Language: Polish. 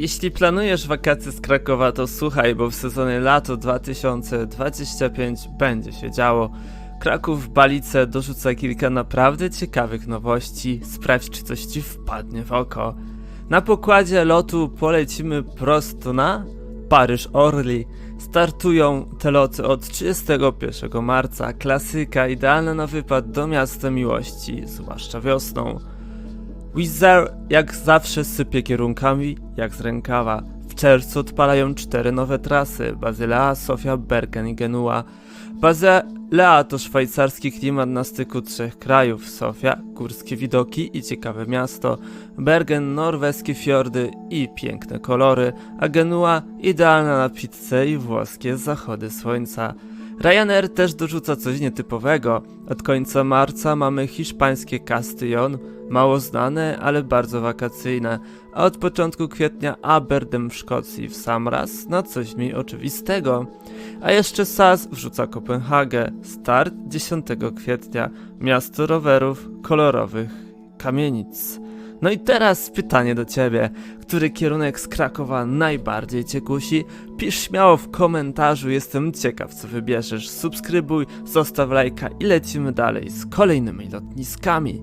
Jeśli planujesz wakacje z Krakowa, to słuchaj, bo w sezonie lato 2025 będzie się działo. Kraków w Balice dorzuca kilka naprawdę ciekawych nowości. Sprawdź, czy coś ci wpadnie w oko. Na pokładzie lotu polecimy prosto na Paryż Orly. Startują te loty od 31 marca. Klasyka, idealna na wypad do miasta miłości, zwłaszcza wiosną. Wizz Air jak zawsze sypie kierunkami jak z rękawa. W czerwcu odpalają cztery nowe trasy: Bazylea, Sofia, Bergen i Genua. Bazylea to szwajcarski klimat na styku trzech krajów: Sofia, górskie widoki i ciekawe miasto, Bergen, norweskie fiordy i piękne kolory, a Genua idealna na pizzę i włoskie zachody słońca. Ryanair też dorzuca coś nietypowego. Od końca marca mamy hiszpańskie Castillon, mało znane, ale bardzo wakacyjne, a od początku kwietnia Aberdeen w Szkocji w sam raz na coś mi oczywistego. A jeszcze SAS wrzuca Kopenhagę, start 10 kwietnia, miasto rowerów, kolorowych kamienic. No i teraz pytanie do ciebie, który kierunek z Krakowa najbardziej cię kusi? Pisz śmiało w komentarzu, jestem ciekaw co wybierzesz. Subskrybuj, zostaw lajka i lecimy dalej z kolejnymi lotniskami.